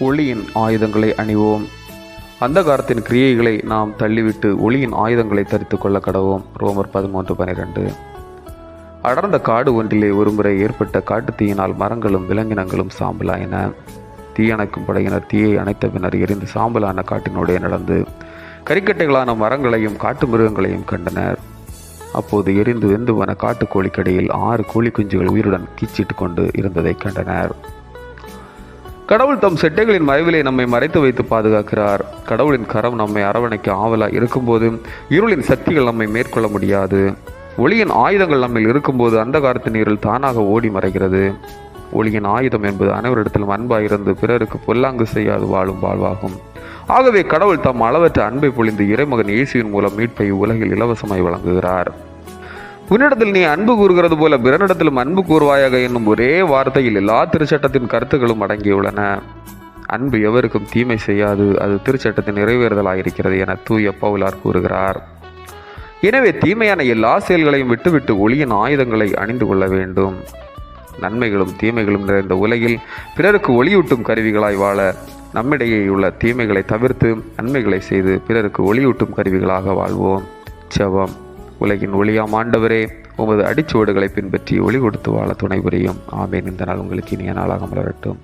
ஒளியின் ஆயுதங்களை அணிவோம். அந்தகாரத்தின் கிரியைகளை நாம் தள்ளிவிட்டு ஒளியின் ஆயுதங்களை தரித்து கொள்ள கடவோம். ரோமர் பதிமூன்று பனிரெண்டு அடர்ந்த காடு ஒன்றிலே ஒருமுறை ஏற்பட்ட காட்டுத் தீயினால் மரங்களும் விலங்கினங்களும் சாம்பலாயின. தீயணைக்கும் படையினர் தீயை அணைத்த பின்னர் எரிந்து சாம்பலான காட்டினுடைய நடந்து கரிக்கட்டைகளான மரங்களையும் காட்டு மிருகங்களையும் கண்டனர். அப்போது எரிந்து வெந்து போன காட்டுக்கோழிக்கடியில் ஆறு கோழி குஞ்சுகள் உயிருடன் கீச்சிட்டு கொண்டு இருந்ததை கண்டனர். கடவுள் தம் செட்டைகளின் மறைவிலே நம்மை மறைத்து வைத்து பாதுகாக்கிறார். கடவுளின் கரம் நம்மை அரவணைக்க ஆவலாக இருக்கும்போது இருளின் சக்திகள் நம்மை மேற்கொள்ள முடியாது. ஒளியின் ஆயுதங்கள் நம்மில் இருக்கும்போது அந்தகாரத்தின் இருள் தானாக ஓடி மறைகிறது. ஒளியின் ஆயுதம் என்பது அனைவரிடத்திலும் அன்பாக இருந்து பிறருக்கு பொல்லாங்கு செய்யாது வாழும் வாழ்வாகும். ஆகவே கடவுள் தம் அளவற்ற அன்பை பொழிந்து இறைமகன் இயேசுவின் மூலம் மீட்பை உலகில் இலவசமாய் வழங்குகிறார். உன்னிடத்தில் நீ அன்பு கூறுகிறது போல பிறனிடத்திலும் அன்பு கூறுவாயாக என்னும் ஒரே வார்த்தையில் எல்லா திருச்சட்டத்தின் கருத்துக்களும் அடங்கியுள்ளன. அன்பு எவருக்கும் தீமை செய்யாது. அது திருச்சட்டத்தின் நிறைவேறுதலாயிருக்கிறது என தூய பவுலார் கூறுகிறார். எனவே தீமையான எல்லா செயல்களையும் விட்டுவிட்டு ஒளியின் ஆயுதங்களை அணிந்து கொள்ள வேண்டும். நன்மைகளும் தீமைகளும் நிறைந்த உலகில் பிறருக்கு ஒளியூட்டும் கருவிகளாய் வாழ நம்மிடையே உள்ள தீமைகளை தவிர்த்து நன்மைகளை செய்து பிறருக்கு ஒளியூட்டும் கருவிகளாக வாழ்வோம். செவம். உலகின் ஒளியாம் ஆண்டவரே உமது அடிச்சுவடுகளை பின்பற்றி ஒளி கொடுத்து வாழ துணை புரியும். ஆமேன். இந்த நாள் உங்களுக்கு இனிய நாளாக மலரட்டும்.